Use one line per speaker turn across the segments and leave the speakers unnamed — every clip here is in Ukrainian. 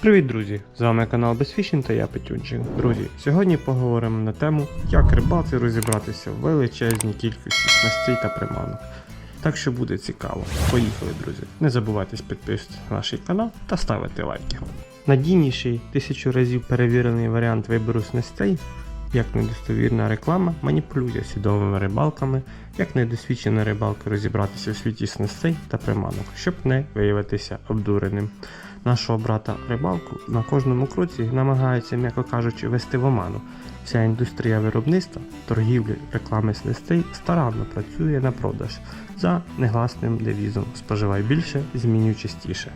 Привіт, друзі! З вами канал Безфішін та я Петюнчик. Друзі, сьогодні поговоримо на тему, як рибалці розібратися в величезній кількості снастей та приманок. Так що буде цікаво. Поїхали, друзі! Не забувайте підписуватися на наш канал та ставити лайки. Надійніший тисячу разів перевірений варіант вибору снастей, як недостовірна реклама, маніпулює свідомими рибалками, як недосвідчена рибалка розібратися у світі снастей та приманок, щоб не виявитися обдуреним нашого брата рибалку на кожному кроці намагається, м'яко кажучи, вести в оману. Вся індустрія виробництва, торгівлі, реклами снастей старанно працює на продаж за негласним девізом Споживай більше, змінюй частіше.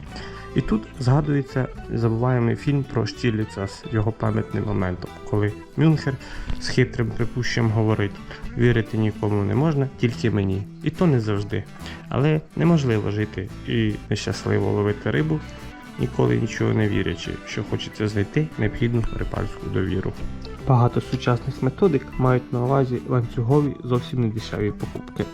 І тут згадується забуваємий фільм про Штірліца з його пам'ятним моментом, коли Мюнхер з хитрим припущенням говорить: вірити нікому не можна, тільки мені. І то не завжди. Але неможливо жити і нещасливо ловити рибу, ніколи нічого не вірячи, що хочеться знайти необхідну рибальську довіру. Багато сучасних методик мають на увазі ланцюгові зовсім не дешеві покупки.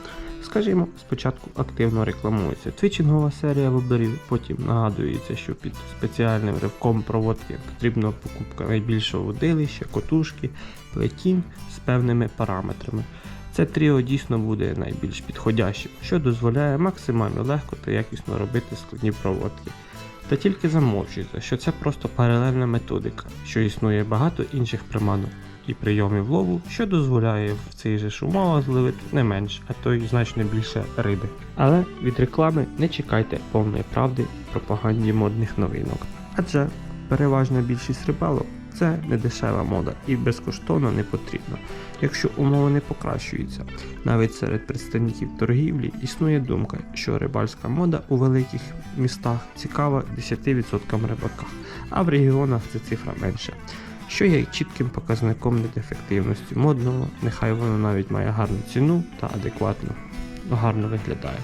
Скажімо, спочатку активно рекламується твічингова серія виборів, потім нагадується, що під спеціальним ривком проводки потрібна покупка найбільшого водилища, котушки, плетінь з певними параметрами. Це тріо дійсно буде найбільш підходящим, що дозволяє максимально легко та якісно робити складні проводки. Та тільки замовчуйте, що це просто паралельна методика, що існує багато інших приманок і прийомів лову, що дозволяє в цей же ж умовах зловити не менш, а то й значно більше риби. Але від реклами не чекайте повної правди в пропаганді модних новинок. Адже переважна більшість рибалок це не дешева мода і безкоштовно не потрібно, якщо умови не покращуються. Навіть серед представників торгівлі існує думка, що рибальська мода у великих містах цікава 10% рибаках, а в регіонах ця цифра менше. Що є чітким показником недефективності модного, нехай воно навіть має гарну ціну та адекватно гарно виглядає.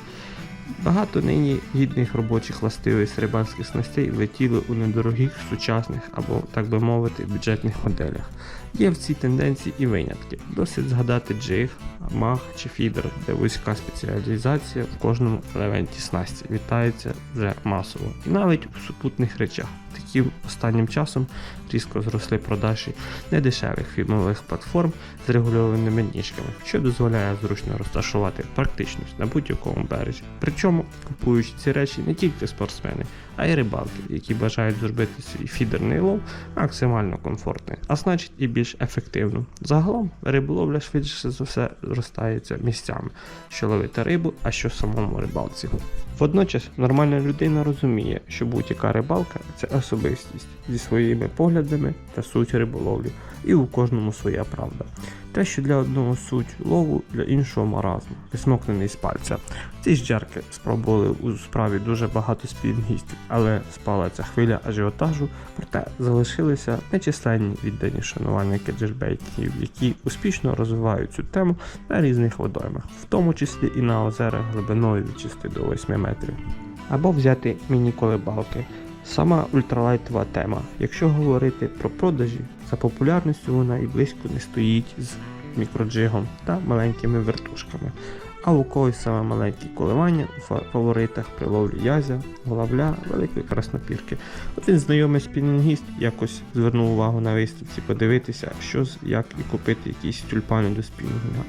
Багато нині гідних робочих властивих рибальських снастей летіли у недорогих сучасних або, так би мовити, бюджетних моделях. Є в цій тенденції і винятки. Досить згадати джиг, мах чи фідер, де вузька спеціалізація в кожному елементі снасті вітається вже масово, і навіть у супутних речах. Таким останнім часом різко зросли продажі недешевих фірмових платформ з регульованими ніжками, що дозволяє зручно розташувати практичність на будь-якому березі. Причому купуючи ці речі не тільки спортсмени, а й рибалки, які бажають зробити свій фідерний лов максимально комфортним, а значить і більш ефективним. Загалом риболовля швидше за все зростається місцями, що ловити рибу, а що самому рибалці. Водночас нормальна людина розуміє, що будь-яка рибалка це особистість зі своїми поглядами та суть риболовлі, і у кожному своя правда. Те, що для одного суть лову, для іншого маразм, висмокнений з пальця. Ці ж джерки спробували у справі дуже багато спінгістів, але спала ця хвиля ажіотажу, проте залишилися нечисленні віддані шанувальники джербейтів, які успішно розвивають цю тему на різних водоймах, в тому числі і на озерах глибиною від 6 до 8 метрів. Або взяти міні-колебалки. Сама ультралайтова тема. Якщо говорити про продажі, за популярністю вона і близько не стоїть з мікроджигом та маленькими вертушками. А у когось саме маленькі коливання у фаворитах при ловлі язя, головля, великої краснопірки. Один знайомий спінінгіст якось звернув увагу на виставці подивитися, що з як і купити якісь тюльпани до спінінга.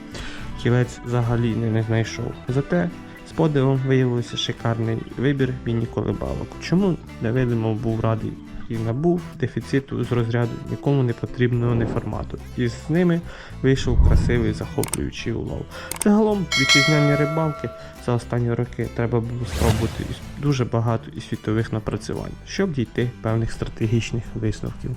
Кілець взагалі не знайшов. Зате з подивом виявився шикарний вибір міні-колебалок. Чому невидимо був радий і набув дефіциту з розряду нікому не потрібного неформату. І з ними вийшов красивий захоплюючий улов. Загалом вітчизняні рибалки за останні роки треба було спробувати дуже багато і світових напрацювань, щоб дійти певних стратегічних висновків.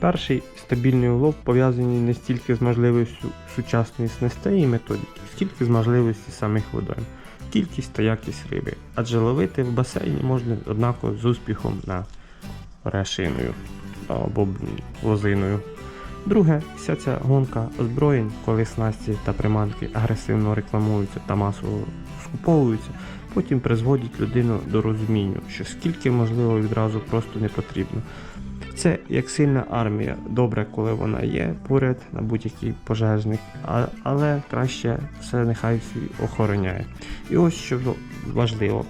Перший стабільний улов пов'язаний не стільки з можливістю сучасної снастей і методики, скільки з можливості самих водойм, кількість та якість риби, адже ловити в басейні можна однаково з успіхом на решиною або лозиною. Друге, вся ця гонка озброєнь, коли снасті та приманки агресивно рекламуються та масово скуповуються, потім призводять людину до розуміння, що скільки можливо відразу просто не потрібно. Це як сильна армія. Добре, коли вона є поряд на будь-який пожежник, але краще все нехай охороняє. І ось що важливо.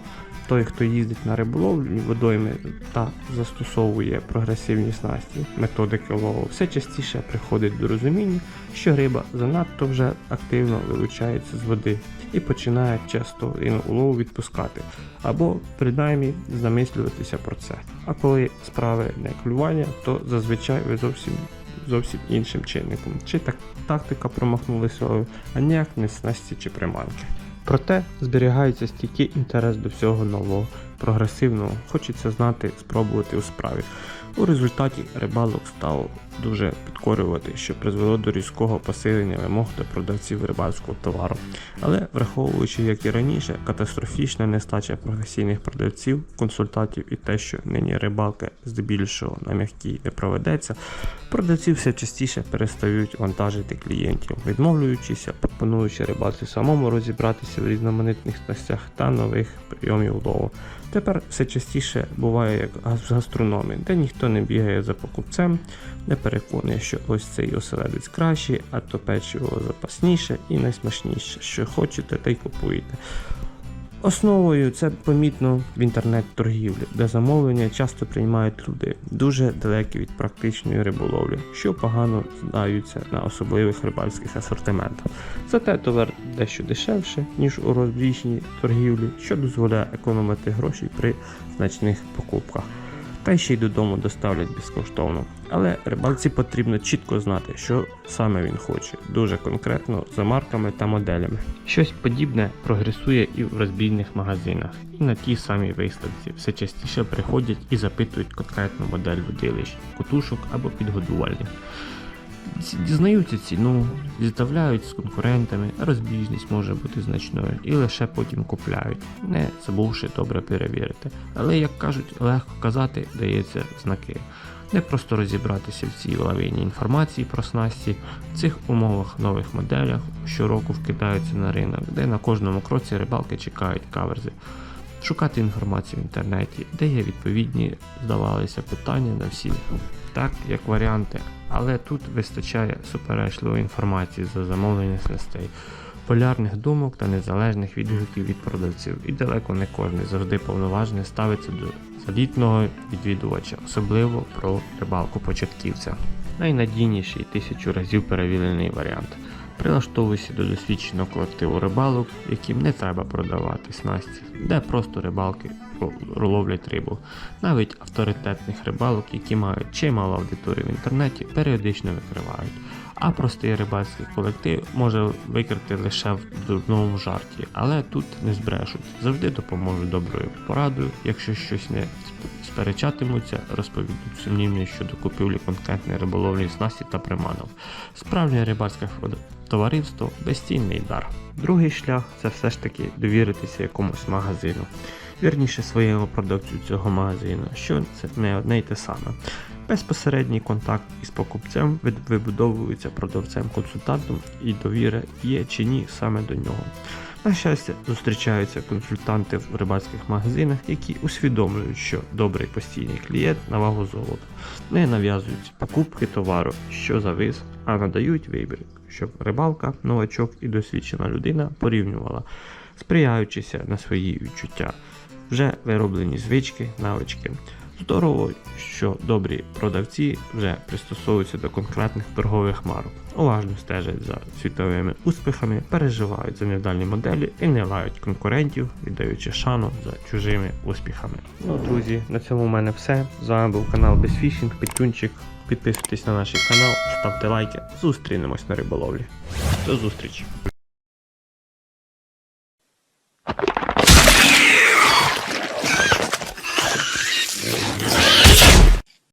той, хто їздить на риболовлю водойми та застосовує прогресивні снасті, методики лову, все частіше приходить до розуміння, що риба занадто вже активно вилучається з води і починає часто улову відпускати, або принаймні замислюватися про це. А коли справи не клювання, то зазвичай ви зовсім зовсім іншим чинником, чи так тактика промахнулася, а ніяк не снасті чи приманки. Проте зберігається стійкий інтерес до всього нового, прогресивного, хочеться знати, спробувати у справі. У результаті рибалок став дуже підкорювати, що призвело до різкого посилення вимог до продавців рибальського товару. Але враховуючи, як і раніше, катастрофічна нестача професійних продавців, консультантів і те, що нині рибалка здебільшого на м'якій не проведеться, продавці все частіше перестають вантажити клієнтів, відмовлюючися, пропонуючи рибалці самому розібратися в різноманітних снастях та нових прийомів лову. Тепер все частіше буває як в гастрономі, де ніхто не бігає за покупцем, не переконує, що ось цей оселедець кращий, а то печиво запасніше і найсмачніше, що хочете, та й купуєте. Основою це помітно в інтернет-торгівлі, де замовлення часто приймають люди, дуже далекі від практичної риболовлі, що погано знаються на особливих рибальських асортиментах. Зате товар дещо дешевше, ніж у розбіжній торгівлі, що дозволяє економити гроші при значних покупках. Та ще й додому доставлять безкоштовно. Але рибалці потрібно чітко знати, що саме він хоче, дуже конкретно за марками та моделями. Щось подібне прогресує і в розбійних магазинах, і на тій самій виставці все частіше приходять і запитують конкретну модель водилищ, котушок або підгодувальних. Дізнаються ціну, зіставляють з конкурентами, розбіжність може бути значною і лише потім купляють, не забувши добре перевірити. Але, як кажуть, легко казати, дається знаки. Не просто розібратися в цій лавині інформації про снасті, в цих умовах нових моделях щороку вкидаються на ринок, де на кожному кроці рибалки чекають каверзи. Шукати інформацію в інтернеті, де є відповідні, здавалися питання на всі, так як варіанти, але тут вистачає суперечливої інформації за замовлення снастей, полярних думок та незалежних відгуків від продавців. І далеко не кожен завжди повноважний ставиться до залітного відвідувача, особливо про рибалку початківця. Найнадійніший тисячу разів перевірений варіант. Прилаштовуйся до досвідченого колективу рибалок, яким не треба продавати снасті, де просто рибалки ловлять рибу. Навіть авторитетних рибалок, які мають чимало аудиторії в інтернеті, періодично викривають. А простий рибальський колектив може викрити лише в дурному жарті, але тут не збрешуть. Завжди допоможуть доброю порадою, якщо щось не сперечатимуться, розповідуть сумнівні щодо купівлі конкретної риболовної снасті та приманок. Справжнє рибальське товариство безцінний дар. Другий шлях це все ж таки довіритися якомусь магазину. Вірніше своєму продавцю цього магазину, що це не одне й те саме. Безпосередній контакт із покупцем вибудовується продавцем-консультантом і довіра є чи ні саме до нього. На щастя, зустрічаються консультанти в рибальських магазинах, які усвідомлюють, що добрий постійний клієнт на вагу золота, не нав'язують покупки товару, що завис, а надають вибір, щоб рибалка, новачок і досвідчена людина порівнювала, сприяючися на свої відчуття, вже вироблені звички, навички. Здорово, що добрі продавці вже пристосовуються до конкретних торгових марок, уважно стежать за світовими успіхами, переживають за невдалі моделі і не лають конкурентів, віддаючи шану за чужими успіхами. Ну, друзі, на цьому в мене все. З вами був канал Безфішінг, Петюнчик. Підписуйтесь на наш канал, ставте лайки. Зустрінемось на риболовлі. До зустрічі!